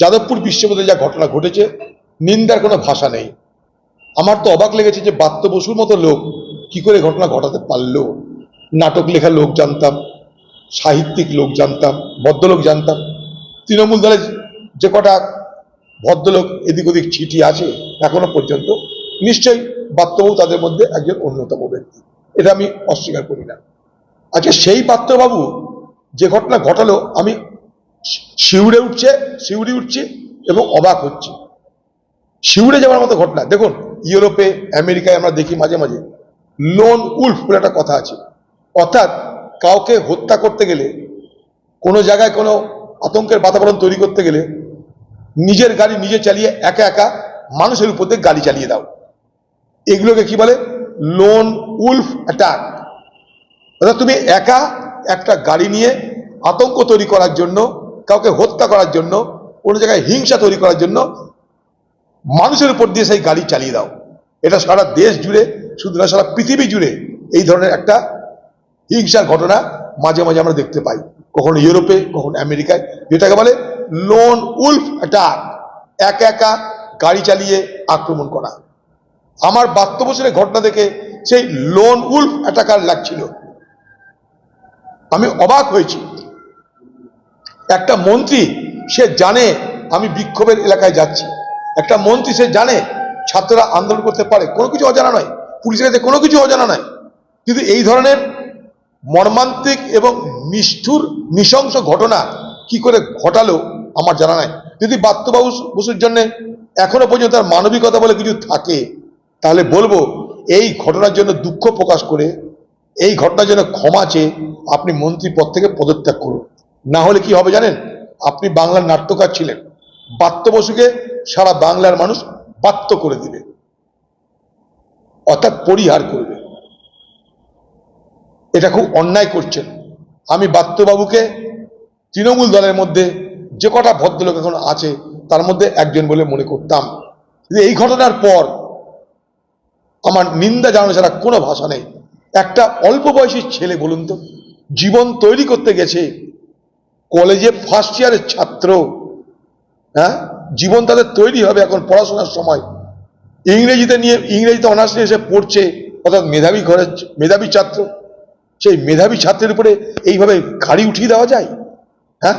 যাদবপুর বিশ্ববিদ্যালয়ে যা ঘটনা ঘটেছে, নিন্দার কোনো ভাষা নেই। আমার তো অবাক লেগেছে যে বাত্য বসুর মতো লোক কি করে ঘটনা ঘটাতে পারল। নাটক লেখা লোক জানতাম, সাহিত্যিক লোক জানতাম, ভদ্রলোক জানতাম। তৃণমূল দলের যে কটা ভদ্রলোক এদিক ওদিক ছিটি আছে এখনও পর্যন্ত, নিশ্চয়ই বাত্যবাবু তাদের মধ্যে একজন অন্যতম ব্যক্তি। এটা আমি অস্বীকার করি না। আজকে সেই পাত্রবাবু যে ঘটনা ঘটালো, আমি শিউরে উঠছে শিউরে উঠছে এবং অবাক হচ্ছে। শিউরে যাওয়ার মতো ঘটনা। দেখুন, ইউরোপে, আমেরিকায় আমরা দেখি মাঝে মাঝে লোন উল্ফ বলে একটা কথা আছে। অর্থাৎ কাউকে হত্যা করতে গেলে, কোনো জায়গায় কোনো আতঙ্কের বাতাবরণ তৈরি করতে গেলে, নিজের গাড়ি নিজে চালিয়ে একা একা মানুষের উপর দিয়ে গাড়ি চালিয়ে দাও। এগুলোকে কি বলে? লোন উল্ফ অ্যাটাক অর্থাৎ তুমি একা একটা গাড়ি নিয়ে আতঙ্ক তৈরি করার জন্য কাউকে হত্যা করার জন্য, কোনো জায়গায় হিংসা তৈরি করার জন্য মানুষের উপর দিয়ে সেই গাড়ি চালিয়ে দাও। এটা সারা দেশ জুড়ে, শুধু না, সারা পৃথিবী জুড়ে এই ধরনের একটা হিংসার ঘটনা মাঝে মাঝে আমরা দেখতে পাই। কখনো ইউরোপে, কখনো আমেরিকায়। যেটাকে বলে লোন উল্ফ অ্যাটাক একা একা গাড়ি চালিয়ে আক্রমণ করা। আমার বাস্তব বছরের ঘটনা দেখে সেই লোন উল্ফ অ্যাটাকার লাগছিল। আমি অবাক হয়েছি। একটা মন্ত্রী, সে জানে আমি বিক্ষোভের এলাকায় যাচ্ছি। একটা মন্ত্রী সে জানে ছাত্ররা আন্দোলন করতে পারে, কোনো কিছু অজানা নয়। পুলিশের কাছে কোনো কিছু অজানা নয়। কিন্তু এই ধরনের মর্মান্তিক এবং নিষ্ঠুর, নৃশংস ঘটনা কি করে ঘটালো আমার জানা নাই। যদি বাত্যবাবু বসুর জন্য এখনও পর্যন্ত তার মানবিকতা বলে কিছু থাকে, তাহলে বলব, এই ঘটনার জন্য দুঃখ প্রকাশ করে, এই ঘটনার জন্য ক্ষমা চেয়ে আপনি মন্ত্রী পদ থেকে পদত্যাগ করুন। না হলে কি হবে জানেন? আপনি বাংলার নাট্যকার ছিলেন। বাত্য বসুকে সারা বাংলার মানুষ বাত্য করে দিবে। অর্থাৎ পরিহার করবে। এটা খুব অন্যায় করছেন। আমি বাত্যবাবুকে তৃণমূল দলের মধ্যে যে কটা ভদ্রলোক এখন আছে, তার মধ্যে একজন বলে মনে করতাম। এই ঘটনার পর আমার নিন্দা জানানো ছাড়া কোনো ভাষা নেই। একটা অল্প বয়সী ছেলে বলুন তো, জীবন তৈরি করতে গেছে কলেজে ফার্স্ট ইয়ারের ছাত্র হ্যাঁ? জীবন তাদের তৈরি হবে এখন পড়াশোনার সময়। ইংরেজিতে নিয়ে, ইংরেজিতে অনার্স নিয়ে এসে পড়ছে, অর্থাৎ মেধাবী ঘরের মেধাবী ছাত্র। সেই মেধাবী ছাত্রের উপরে এইভাবে গাড়ি উঠিয়ে দেওয়া যায়? হ্যাঁ?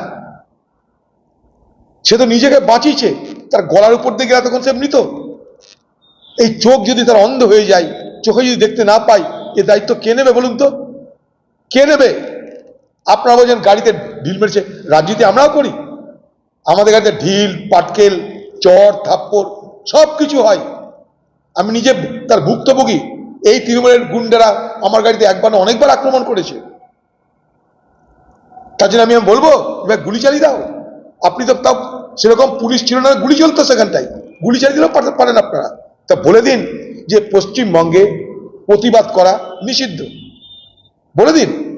সে তো নিজেকে বাঁচিয়েছে, তার গলার উপর দিয়ে গেলে তখন সে মৃত। এই চোখ যদি তার অন্ধ হয়ে যায়, চোখে যদি দেখতে না পাই এ দায়িত্ব কে নেবে বলুন তো? কে নেবে? আপনারা বলছেন গাড়িতে ঢিল মেরেছে, রাজনীতি আমরাও করি। আমাদের গাড়িতে ঢিল, পাটকেল, চর, থাপ্পড় সব কিছু হয়। আমি নিজে তার ভুক্তভোগী। এই তৃণমূলের গুন্ডারা আমার গাড়িতে একবার অনেকবার আক্রমণ করেছে। তার জন্য আমি আমি বলব, এবার গুলি চালিয়ে দাও। আপনি তো তাও সেরকম পুলিশ ছিল না, গুলি চলতো সেখানটায়। গুলি চালিয়ে দিলেও পারতে পারেন আপনারা। তা বলে দিন যে পশ্চিমবঙ্গে প্রতিবাদ করা নিষিদ্ধ। বলে দিন।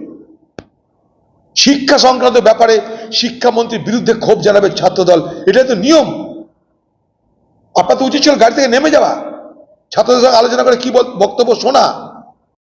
শিক্ষা সংক্রান্ত ব্যাপারে শিক্ষামন্ত্রীর বিরুদ্ধে ক্ষোভ জানাবে ছাত্রদল। এটাই তো নিয়ম। আপনার তো উচিত ছিল গাড়ি থেকে নেমে যাওয়া। ছাত্রদের সঙ্গে আলোচনা করে কি বক্তব্য শোনা।